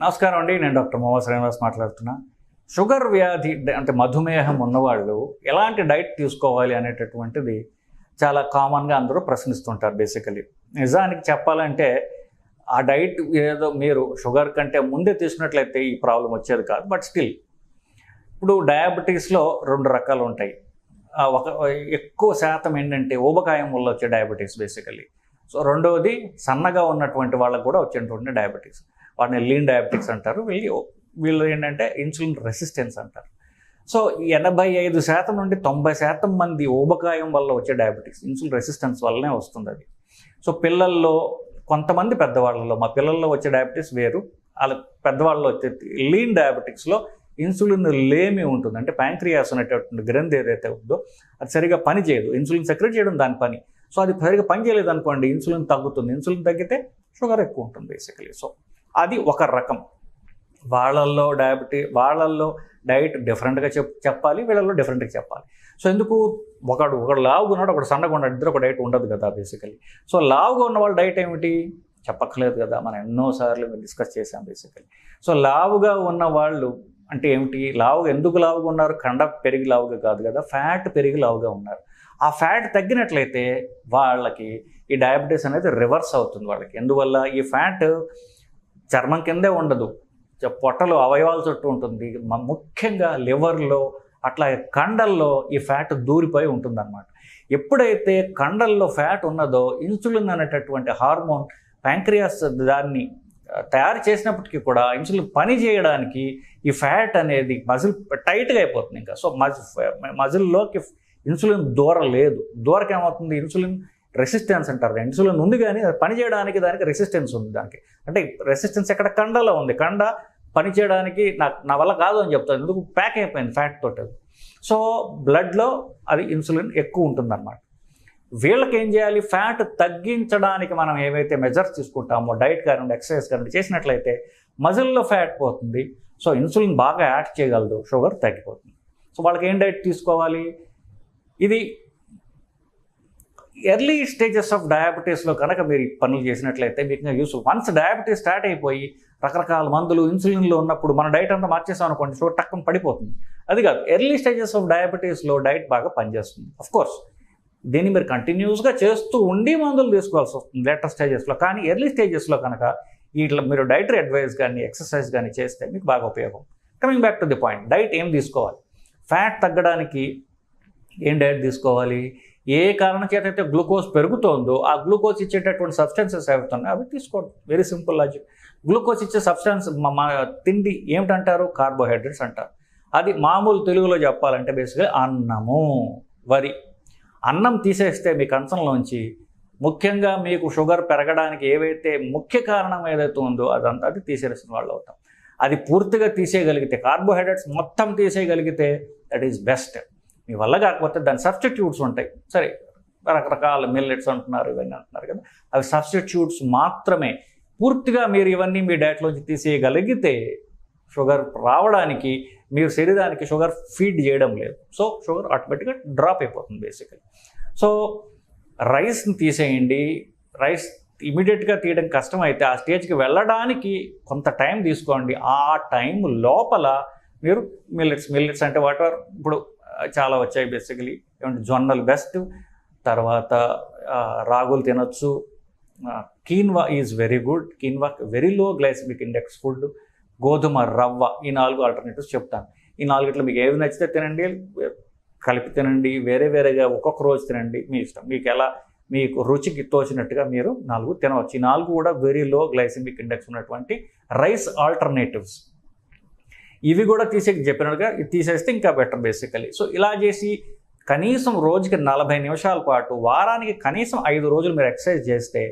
నమస్కారం అండి నేను డాక్టర్ మొహమ్మద్ శ్రీనివాస్ మాట్లాడుతున్నా. షుగర్ వ్యాధి అంటే మధుమేహం ఉన్నవాళ్ళు ఎలాంటి డైట్ తీసుకోవాలి అనేటటువంటిది చాలా కామన్గా అందరూ ప్రశ్నిస్తుంటారు బేసికలీ. నిజానికి చెప్పాలంటే ఆ డైట్ ఏదో మీరు షుగర్ కంటే ముందే తీసుకున్నట్లయితే ఈ ప్రాబ్లం వచ్చేది కాదు బట్ స్టిల్. ఇప్పుడు డయాబెటీస్లో రెండు రకాలు ఉంటాయి. ఒక ఎక్కువ శాతం ఏంటంటే ఊబకాయం వల్ల వచ్చే డయాబెటీస్ బేసికలీ. సో రెండవది సన్నగా ఉన్నటువంటి వాళ్ళకు కూడా వచ్చేటువంటి డయాబెటీస్. వాటిని లీన్ డయాబెటిక్స్ అంటారు. వీళ్ళు వీళ్ళు ఏంటంటే ఇన్సులిన్ రెసిస్టెన్స్ అంటారు. సో ఎనభై ఐదు శాతం నుండి తొంభై శాతం మంది ఊబకాయం వల్ల వచ్చే డయాబెటిక్స్ ఇన్సులిన్ రెసిస్టెన్స్ వల్లనే వస్తుంది అది. సో పిల్లల్లో కొంతమంది పెద్దవాళ్ళలో మా పిల్లల్లో వచ్చే డయాబెటీస్ వేరు. వాళ్ళ పెద్దవాళ్ళలో వచ్చే లీన్ డయాబెటిక్స్లో ఇన్సులిన్ లేమి ఉంటుంది. అంటే ప్యాంక్రియాస్ అనేటటువంటి గ్రంథి ఏదైతే ఉందో అది సరిగా పని చేయదు. ఇన్సులిన్ సెక్రెట్ చేయడం దాని పని. సో అది సరిగా పని చేయలేదు అనుకోండి ఇన్సులిన్ తగ్గుతుంది. ఇన్సులిన్ తగ్గితే షుగర్ ఎక్కువ ఉంటుంది బేసికలీ. సో అది ఒక రకం. వాళ్ళల్లో డయాబెటీ వాళ్ళల్లో డైట్ డిఫరెంట్గా చెప్ చెప్పాలి వీళ్ళల్లో డిఫరెంట్గా చెప్పాలి. సో ఎందుకు? ఒకడు ఒకడు లావుగా ఉన్నాడు ఒకడు సన్నగా ఉన్నాడు ఇద్దరు ఒక డైట్ ఉండదు కదా బేసికలీ. సో లావుగా ఉన్న వాళ్ళ డైట్ ఏమిటి? చెప్పక్కర్లేదు కదా మనం ఎన్నోసార్లు మేము డిస్కస్ చేసాం బేసికలీ. సో లావుగా ఉన్న వాళ్ళు అంటే ఏమిటి? లావు ఎందుకు లావుగా ఉన్నారు? కండ పెరిగి లావుగా కాదు కదా ఫ్యాట్ పెరిగి లావుగా ఉన్నారు. ఆ ఫ్యాట్ తగ్గినట్లయితే వాళ్ళకి ఈ డయాబెటీస్ అనేది రివర్స్ అవుతుంది వాళ్ళకి. ఎందువల్ల? ఈ ఫ్యాట్ చర్మం కిందే ఉండదు. పొట్టలు అవయవాల చుట్టూ ఉంటుంది. ముఖ్యంగా లివర్లో అట్లా కండల్లో ఈ ఫ్యాట్ దూరిపోయి ఉంటుందన్నమాట. ఎప్పుడైతే కండల్లో ఫ్యాట్ ఉన్నదో ఇన్సులిన్ అనేటటువంటి హార్మోన్ ప్యాంక్రియాస్ దాన్ని తయారు చేసినప్పటికీ కూడా ఇన్సులిన్ పని చేయడానికి ఈ ఫ్యాట్ అనేది మజిల్ టైట్గా అయిపోతుంది ఇంకా. సో మజిల్ మజిల్లోకి ఇన్సులిన్ దూర లేదు దూరకేమవుతుంది? ఇన్సులిన్ రెసిస్టెన్స్ అంటారు ఇన్సులిన్ ఉంది కానీ అది పని చేయడానికి దానికి రెసిస్టెన్స్ ఉంది దానికి. అంటే రెసిస్టెన్స్ ఎక్కడ? కండలో ఉంది. కండ పని చేయడానికి నాకు నా వల్ల కాదు అని చెప్తాను ఎందుకు? ప్యాక్ అయిపోయింది ఫ్యాట్ తోటి సో బ్లడ్లో అది ఇన్సులిన్ ఎక్కువ ఉంటుందన్నమాట. వీళ్ళకి ఏం చేయాలి? ఫ్యాట్ తగ్గించడానికి మనం ఏవైతే మెజర్స్ తీసుకుంటామో డైట్ కానివ్వండి ఎక్సర్సైజ్ కానివ్వండి చేసినట్లయితే మజిల్లో ఫ్యాట్ పోతుంది. సో ఇన్సులిన్ బాగా యాక్ట్ చేయగలదు. షుగర్ తగ్గిపోతుంది. సో వాళ్ళకి ఏం డైట్ తీసుకోవాలి? ఇది ఎర్లీ స్టేజెస్ ఆఫ్ డయాబెటీస్లో కనుక మీరు పనులు చేసినట్లయితే మీకు యూస్ వన్స్ డయాబెటీస్ స్టార్ట్ అయిపోయి రకరకాల మందులు ఇన్సులిన్లో ఉన్నప్పుడు మన డైట్ అంతా మార్చేసాం అనుకోండి సో టక్కన పడిపోతుంది. అది కాదు ఎర్లీ స్టేజెస్ ఆఫ్ డయాబెటీస్లో డైట్ బాగా పనిచేస్తుంది. అఫ్ కోర్స్ దీన్ని మీరు కంటిన్యూస్గా చేస్తూ ఉండి మందులు తీసుకోవాల్సి వస్తుంది లేటర్ స్టేజెస్లో కానీ ఎర్లీ స్టేజెస్లో కనుక ఇట్లా మీరు డైటరీ అడ్వైస్ కానీ ఎక్సర్సైజ్ కానీ చేస్తే మీకు బాగా ఉపయోగం. Coming back to the point diet ఏం తీసుకోవాలి? ఫ్యాట్ తగ్గడానికి ఏం డైట్ తీసుకోవాలి? ఏ కారణం చేత అయితే గ్లూకోజ్ పెరుగుతోందో ఆ గ్లూకోజ్ ఇచ్చేటటువంటి సబ్స్టెన్సెస్ అవుతున్నాయి అవి తీసుకోండి. వెరీ సింపుల్ లాజిక్ గ్లూకోజ్ ఇచ్చే సబ్స్టెన్స్ మా తిండి ఏమిటంటారు? కార్బోహైడ్రేట్స్ అంటారు. అది మామూలు తెలుగులో చెప్పాలంటే బేసిక్గా అన్నము వరి. అన్నం తీసేస్తే మీ కంచంలోంచి ముఖ్యంగా మీకు షుగర్ పెరగడానికి ఏవైతే ముఖ్య కారణం ఏదైతే ఉందో అదంతా అది తీసేసిన వాళ్ళు అవుతాం. అది పూర్తిగా తీసేయగలిగితే కార్బోహైడ్రేట్స్ మొత్తం తీసేయగలిగితే దట్ ఈస్ బెస్ట్ మీ వల్ల కాకపోతే దాని సబ్స్టిట్యూట్స్ ఉంటాయి. సరే రకరకాల మిల్లెట్స్ అంటున్నారు ఇవన్నీ అంటున్నారు కదా. అవి సబ్స్టిట్యూట్స్ మాత్రమే. పూర్తిగా మీరు ఇవన్నీ మీ డైట్లోంచి తీసేయగలిగితే షుగర్ రావడానికి మీరు శరీరానికి షుగర్ ఫీడ్ చేయడం లేదు. సో షుగర్ ఆటోమేటిక్గా డ్రాప్ అయిపోతుంది బేసికలీ సో రైస్ని తీసేయండి. రైస్ ఇమీడియట్గా తీయడం కష్టమైతే ఆ స్టేజ్కి వెళ్ళడానికి కొంత టైం తీసుకోండి. ఆ టైం లోపల మీరు మిల్లెట్స్ మిల్లెట్స్ అంటే వాటర్ ఇప్పుడు చాలా వచ్చాయి బేసికలీ ఏమంటే జొన్నలు బెస్ట్ తర్వాత రాగులు తినొచ్చు. Quinoa is very good quinoa very low glycemic index food గోధుమ రవ్వ ఈ నాలుగు ఆల్టర్నేటివ్స్ చెప్తాను. ఈ నాలుగిట్లో మీకు ఏది నచ్చితే తినండి. కలిపి తినండి. వేరే వేరేగా ఒక్కొక్క రోజు తినండి. మీ ఇష్టం. మీకు ఎలా మీకు రుచికి తోచినట్టుగా మీరు నాలుగు తినవచ్చు. ఈ నాలుగు కూడా వెరీ లో గ్లైసమిక్ ఇండెక్స్ ఉన్నటువంటి రైస్ ఆల్టర్నేటివ్స్ ఇవి కూడా తీసే చెప్పినట్టుగా ఇది తీసేస్తే ఇంకా బెటర్ బేసికలీ సో ఇలా చేసి కనీసం రోజుకి నలభై నిమిషాల పాటు వారానికి కనీసం ఐదు రోజులు మీరు ఎక్సర్సైజ్ చేస్తే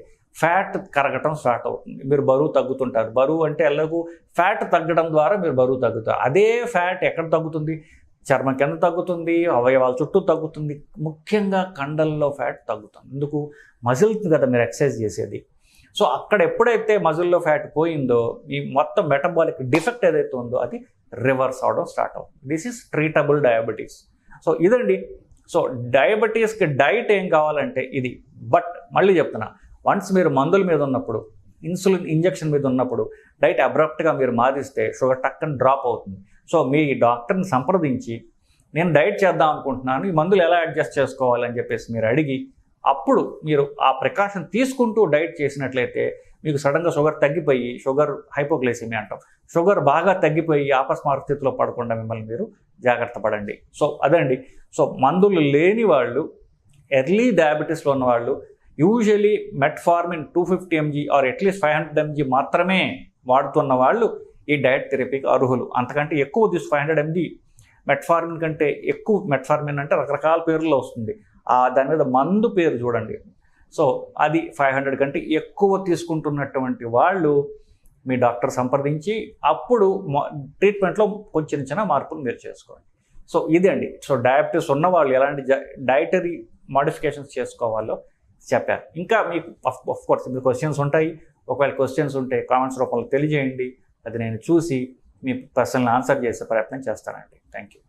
ఫ్యాట్ కరగటం స్టార్ట్ అవుతుంది. మీరు బరువు తగ్గుతుంటారు. బరువు అంటే ఎల్లకు ఫ్యాట్ తగ్గడం ద్వారా మీరు బరువు తగ్గుతారు. అదే ఫ్యాట్ ఎక్కడ తగ్గుతుంది? చర్మం కింద తగ్గుతుంది అవయవాల చుట్టూ తగ్గుతుంది. ముఖ్యంగా కండల్లో ఫ్యాట్ తగ్గుతుంది. ఎందుకు? మజిల్ కదా మీరు ఎక్సర్సైజ్ చేసేది. సో అక్కడ ఎప్పుడైతే మజిల్లో ఫ్యాట్ పోయిందో ఈ మొత్తం మెటబాలిక్ డిఫెక్ట్ ఏదైతే ఉందో అది రివర్స్ అవడం స్టార్ట్ అవుతుంది. This is treatable diabetes so ఇదండి. సో డయాబెటీస్కి డైట్ ఏం కావాలంటే ఇది. బట్ మళ్ళీ చెప్తున్నా వన్స్ మీరు మందుల మీద ఉన్నప్పుడు ఇన్సులిన్ ఇంజెక్షన్ మీద ఉన్నప్పుడు డైట్ అబ్రప్ట్గా మీరు మారిస్తే షుగర్ టక్కని డ్రాప్ అవుతుంది. సో మీ డాక్టర్ని సంప్రదించి నేను డైట్ చేద్దాం అనుకుంటున్నాను ఈ మందులు ఎలా అడ్జస్ట్ చేసుకోవాలని చెప్పేసి మీరు అడిగి అప్పుడు మీరు ఆ ప్రికాషన్ తీసుకుంటూ డైట్ చేసినట్లయితే మీకు సడన్గా షుగర్ తగ్గిపోయి షుగర్ హైపోగ్లైసిమీ అంటాం. షుగర్ బాగా తగ్గిపోయి ఆపస్మార స్థితిలో పడకుండా మిమ్మల్ని మీరు జాగ్రత్త పడండి. సో అదండి. సో మందులు లేని వాళ్ళు ఎర్లీ డయాబెటీస్లో ఉన్న వాళ్ళు usually metformin two fifty mg or at least five hundred mg మాత్రమే వాడుతున్న వాళ్ళు ఈ డయట్ థెరపీకి అర్హులు. అంతకంటే ఎక్కువ తీసు ఫైవ్ హండ్రెడ్ ఎంజీ మెట్ఫార్మిన్ కంటే ఎక్కువ మెట్ఫార్మిన్ అంటే రకరకాల పేర్లలో వస్తుంది. దాని మీద మందు పేరు చూడండి. సో అది ఫైవ్ హండ్రెడ్ కంటే ఎక్కువ తీసుకుంటున్నటువంటి వాళ్ళు మీ డాక్టర్ సంప్రదించి అప్పుడు ట్రీట్మెంట్లో కొంచెం చిన్న మార్పులు మీరు చేసుకోండి. సో ఇదే అండి. సో డయాబెటీస్ ఉన్న వాళ్ళు ఎలాంటి డైటరీ మాడిఫికేషన్స్ చేసుకోవాలో చెప్పారు. ఇంకా మీకు ఆఫ్ కోర్స్ మీ క్వశ్చన్స్ ఉంటాయి. ఒకవేళ క్వశ్చన్స్ ఉంటే కామెంట్స్ రూపంలో తెలియజేయండి. అది నేను చూసి మీ పర్సనల్ ఆన్సర్ చేసే ప్రయత్నం చేస్తానండి. Thank you